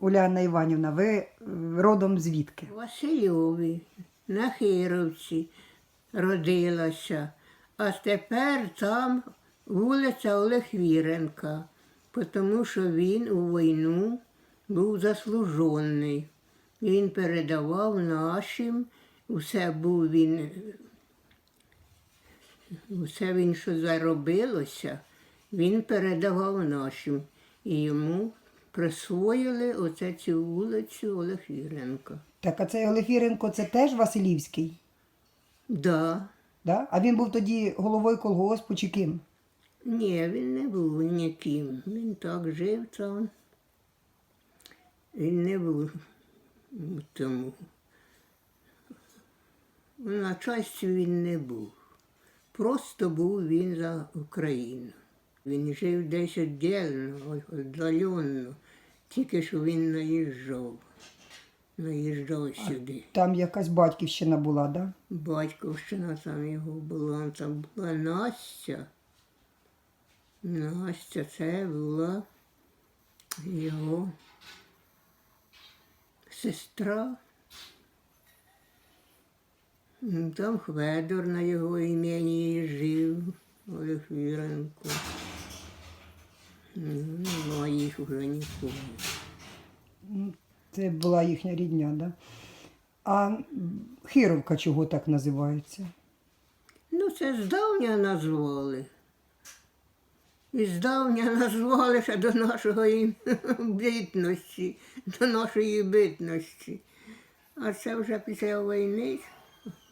Уляна Іванівна, ви е, родом звідки? Васильові на Хировці родилася, а тепер там вулиця Олег Віренка, тому що він у війну був заслужений. Він передавав нашим, усе був він, усе він, що заробилося, він передавав нашим. І йому присвоїли оце цю вулицю Олег Віренка. Так, а цей Олефіренко це теж Василівський, Да. да? а він був тоді головою колгоспу чи ким? Ні, він не був ніким. Він так жив там. Він не був тому. В начальстві він не був. Просто був він за Україну. Він жив десь віддільно, віддалено, тільки що він наїжджав. Наїжджав сюди. Там якась батьківщина була, да? Батьківщина там його була, там була Настя. Настя це була його сестра. Там Хведор на його імені жив, Олег Віренко. М, Нема їх вже нікого. Це була їхня рідня, да? А Хировка чого так називається? Ну, це здавня назвали. І здавня назвали ще до нашої битності, до нашої битності. А це вже після війни,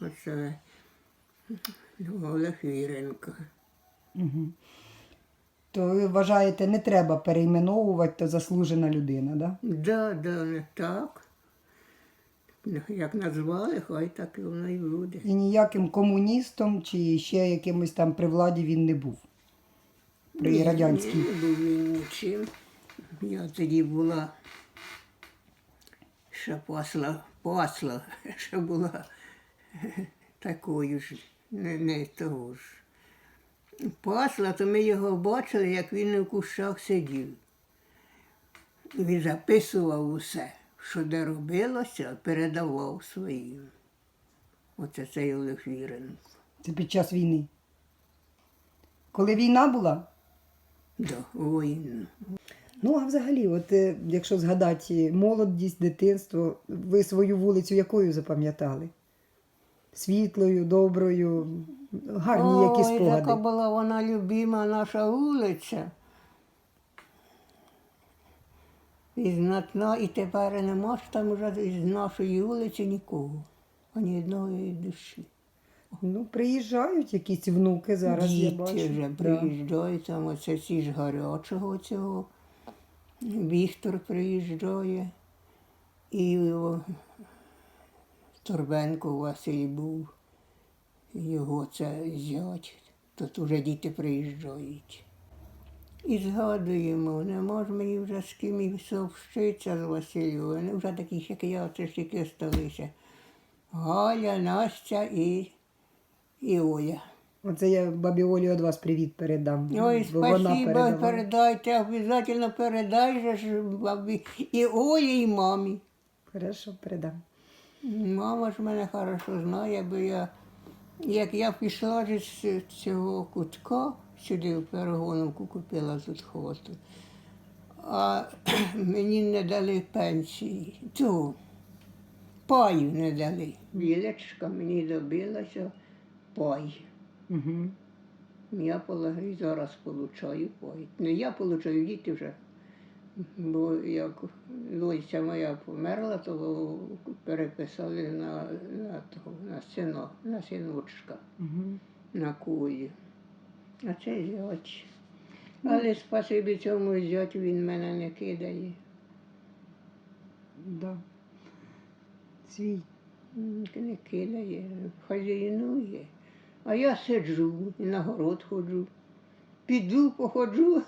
оце Олег Віренко. То ви вважаєте, не треба перейменовувати, то заслужена людина, да? Да, да, не так. Як назвали, хай так і воно і буде. І ніяким комуністом чи ще якимось там при владі він не був. При Ні, радянській. Не був він нічим. Я тоді була, ще пасла, пасла, ще була такою ж, не, не того ж. Пасла, то ми його бачили, як він у кущах сидів. Він записував усе, що де робилося, передавав своїм. Оце цей Олег Віренко. Це під час війни. Коли війна була? Да, воїн. Ну, а взагалі, от е, якщо згадати молодість, дитинство, ви свою вулицю якою запам'ятали? Світлою, доброю, гарні які Ой, яка була вона любима наша вулиця. І знатна, і тепер нема ж там вже із нашої вулиці нікого, ані одної душі. Ну, приїжджають якісь внуки зараз, я бачу. Вже приїжджають, там оце ці ж гарячого цього. Віктор приїжджає. І о, Торбенко Василь був. Його це зять. Тут уже діти приїжджають. І згадуємо, не може мені вже з ким і сообщитися з Василю. Вони вже такі, як я, це ж тільки сталися. Галя, Настя і, і Оля. Оце я бабі Олі від вас привіт передам. Ой, бо спасибо, передайте, обов'язково передай же ж бабі і Олі, і мамі. Хорошо, передам. Мама ж мене хорошо знає, бо я, як я пішла з цього кутка, сюди в Перегоновку купила тут хату, а мені не дали пенсії, ту, паю не дали. Білечка мені добилася пай. Угу. Я полагаю, зараз получаю пай. Не я получаю, діти вже. Бо як Лося моя померла, то переписали на, на, того, на, сино, на синочка, Угу. на кулі. А це зять. Але спасибі цьому зятю він мене не кидає. Да. Свій. Не кидає, хазяйнує. А я сиджу і на город ходжу. Піду, походжу,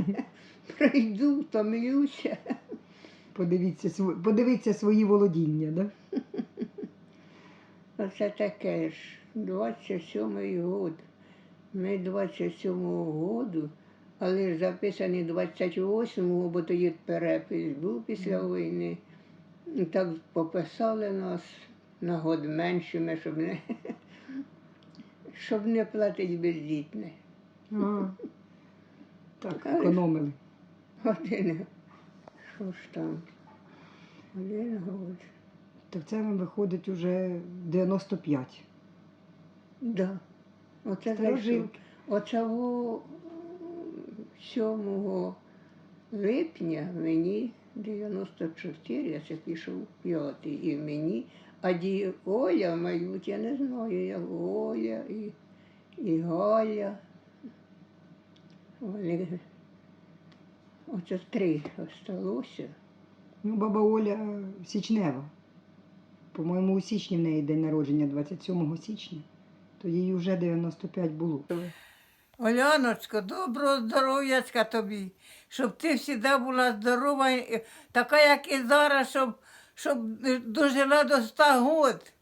прийду, втомлюся. Подивіться, подивіться свої володіння, да? Оце таке ж, 27-й год. Ми 27-го году Але ж записаний 28-го, бо тоді перепис був після війни. І Так пописали нас на год меншими, щоб не, щоб не платити бездітне. А, так, економили. Один, що ж там? Один год. Так це вам виходить уже 95. Да. Оце зайшов. Старожилки. Оце во 7 липня мені 94, я це пішов п'ятий і мені. А ді Оля мають, я не знаю, як Оля і, і Галя. Вони, оце три осталося. Ну, баба Оля Січнева. По-моєму, у січні в неї день народження 27 січня. То їй вже 95 було. Оляночко, доброго здоров'ячка тобі, щоб ти завжди була здорова, така, як і зараз, щоб, щоб дожила до 100 год.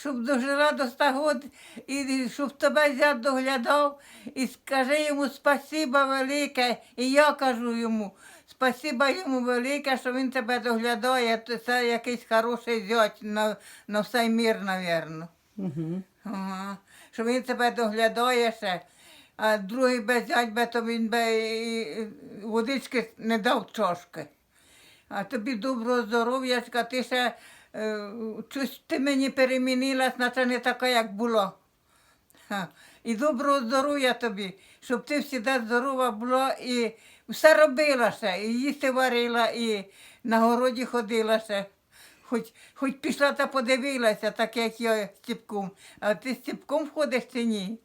Щоб дожила до 100 год, і щоб тебе зять доглядав, і скажи йому спасіба велике, і я кажу йому, спасіба йому велике, що він тебе доглядає, то це якийсь хороший зять на, на всей мір, навірно. Угу. Ага. Що він тебе доглядає ще, а другий без зять би, то він би і- водички не дав чошки. А тобі доброго здоров'ячка, ти ще щось ти мені перемінилась, наче не така, як була. І доброго здоров'я тобі, щоб ти завжди здорова була і все робила ще, і їсти варила, і на городі ходила ще. Хоч, хоч пішла та подивилася, так як я з Стіпком. А ти з Стіпком ходиш чи ні?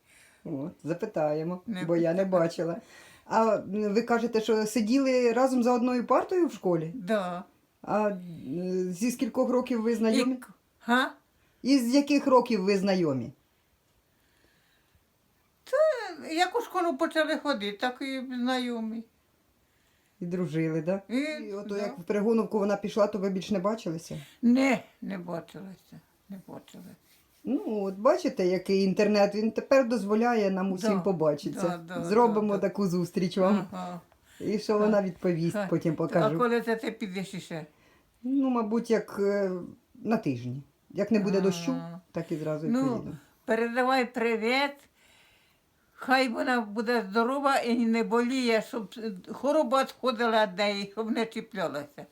От, запитаємо, Не бо я не бачила. А ви кажете, що сиділи разом за одною партою в школі? Да. А зі скількох років ви знайомі? І, га? З яких років ви знайомі? Як у школу почали ходити, так і знайомі. І дружили, так? Да? І, І ото да. як в Перегоновку вона пішла, то ви більш не бачилися? Не, не бачилася. Не бачилася. Ну, от бачите, який інтернет він тепер дозволяє нам усім Да, побачитися. да, да, Зробимо да. таку зустріч вам. Ага. І що вона відповість, потім потім А покажу. коли це ти підеш іще? Ну, мабуть, як е, на тижні. Як не буде дощу, А. так і зразу і Ну, поїду. передавай привіт. Хай вона буде здорова і не боліє, щоб хвороба відходила від неї, щоб не чіплялася.